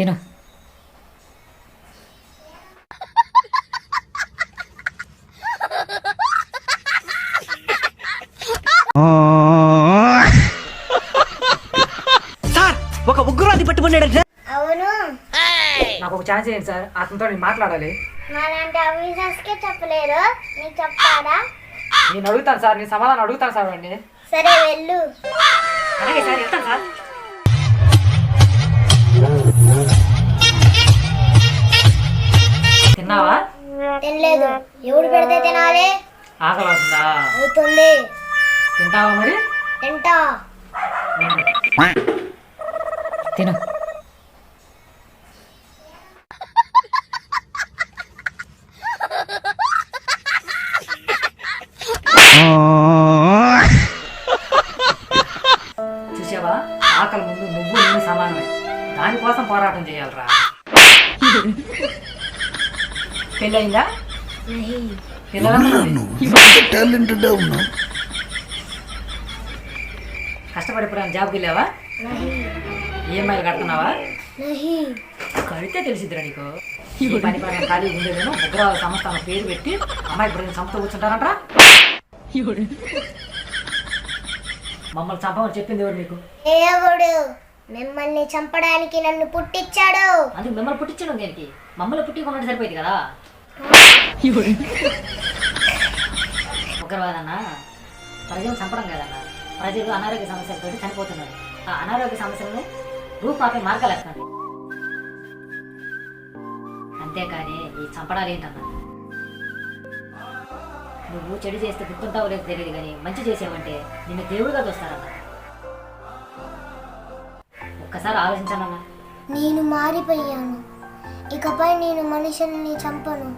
తిను. సార్ ఒక ఉగ్రవాది పట్టుబడినాడంటే అవును. నాకు ఒక ఛాన్స్ చేయండి సార్. అతనితో నేను మాట్లాడాలి. నీకు చెప్తాడా నేను అడుగుతాను సార్. నేను సమాధానం అడుగుతాను సార్ అండి సరే వెళ్ళు. అలాగే సార్ వెళ్తాను సార్. తిన్నావా? తినలేదు. ఎవడు పెడితే తినాలి? ఆకలి అవుతుందా అవుతుంది. తింటావా మరి? తింటా. తిను. చూసావా? ఆకలి ముందు నువ్వు నేను సమానమే. దానికోసం పోరాటం చేయాలరా. పెళ్ళయిందా? టాలెంటెడ్ ఉన్నావు. కష్టపడి ఇప్పుడు జాబ్కి వెళ్ళావా? ఈఎంఐలు కడుతున్నావా? కడితే తెలిసిద్దిరా నీకు. ఈ పని పని ఖాళీ ఉండేదేమో? ఉగ్రవాద సంస్థ అన్న పేరు పెట్టి అమ్మాయి ఇప్పుడు సంస్థ కూర్చుంటారంట్రా మమ్మల్ని చంపమని చెప్పింది ఎవరు దేవుడు. మిమ్మల్ని చంపడానికి నన్ను పుట్టించాడు. అందుకు మిమ్మల్ని పుట్టించడం దేనికి? మమ్మల్ని పుట్టించుకున్నట్టు సరిపోయింది కదా? ఉగ్రవాదన్న ప్రజలు చంపడం కాదన్న ప్రజలు అనారోగ్య సమస్యలతో చనిపోతున్నారు. ఆ అనారోగ్య సమస్యలను రూపాపే మార్గాలు ఎత్తండి అంతేకాని ఈ చంపడాలు ఏంటన్నా నువ్వు చెడు చేస్తే గుర్తుంటావు లేదు తెలియదు కానీ మంచి చేసేవంటే నిన్ను దేవుడిగా చూస్తారన్నా ఒక్కసారి ఆలోచించానన్నా నేను మారిపోయాను. ఇకపై నేను మనుషుల్ని చంపను.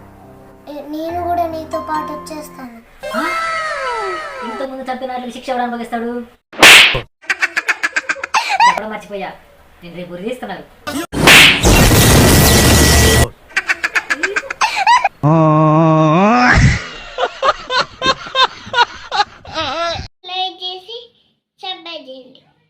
నేను కూడా నీతో పాటు వచ్చేస్తాను? ఇంతకుముందు చంపిన వాటికి శిక్ష ఎవడు అనుభవిస్తాడు? మర్చిపోయా. నేను రేపు ఉరి